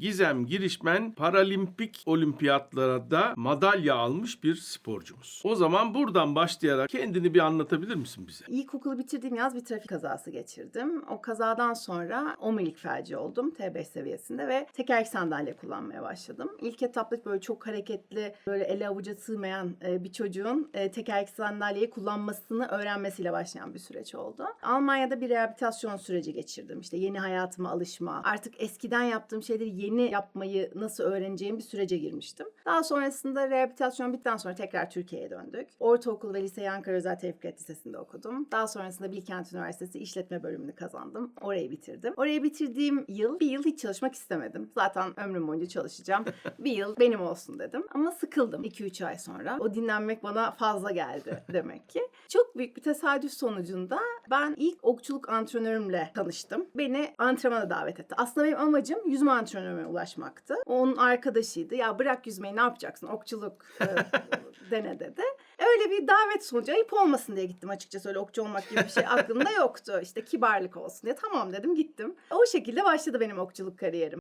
Gizem Girişmen paralimpik olimpiyatlarda madalya almış bir sporcumuz. O zaman buradan başlayarak kendini bir anlatabilir misin bize? İlkokulu bitirdiğim yaz bir trafik kazası geçirdim. O kazadan sonra omurilik felci oldum T5 seviyesinde ve tekerlek sandalye kullanmaya başladım. İlk etapta böyle çok hareketli, böyle ele avuca sığmayan e, bir çocuğun e, tekerlek sandalyeyi kullanmasını öğrenmesiyle başlayan bir süreç oldu. Almanya'da bir rehabilitasyon süreci geçirdim. İşte yeni hayatıma alışma, artık eskiden yaptığım şeyleri yeni yapmayı nasıl öğreneceğim bir sürece girmiştim. Daha sonrasında rehabilitasyon bittikten sonra tekrar Türkiye'ye döndük. Ortaokul ve liseyi Ankara Özel Tevfikat Lisesi'nde okudum. Daha sonrasında Bilkent Üniversitesi İşletme bölümünü kazandım. Orayı bitirdim. Orayı bitirdiğim yıl bir yıl hiç çalışmak istemedim. Zaten ömrüm boyunca çalışacağım. bir yıl benim olsun dedim. Ama sıkıldım 2-3 ay sonra. O dinlenmek bana fazla geldi demek ki. Çok büyük bir tesadüf sonucunda ben ilk okçuluk antrenörümle tanıştım. Beni antrenmana davet etti. Aslında benim amacım yüzme antrenörüme ulaşmaktı. Onun arkadaşıydı. Ya bırak yüzmeyi ne yapacaksın? Okçuluk e, dene dedi. Öyle bir davet sonucu ayıp olmasın diye gittim açıkçası. Öyle okçu olmak gibi bir şey aklımda yoktu. İşte kibarlık olsun diye. Tamam dedim gittim. O şekilde başladı benim okçuluk kariyerim.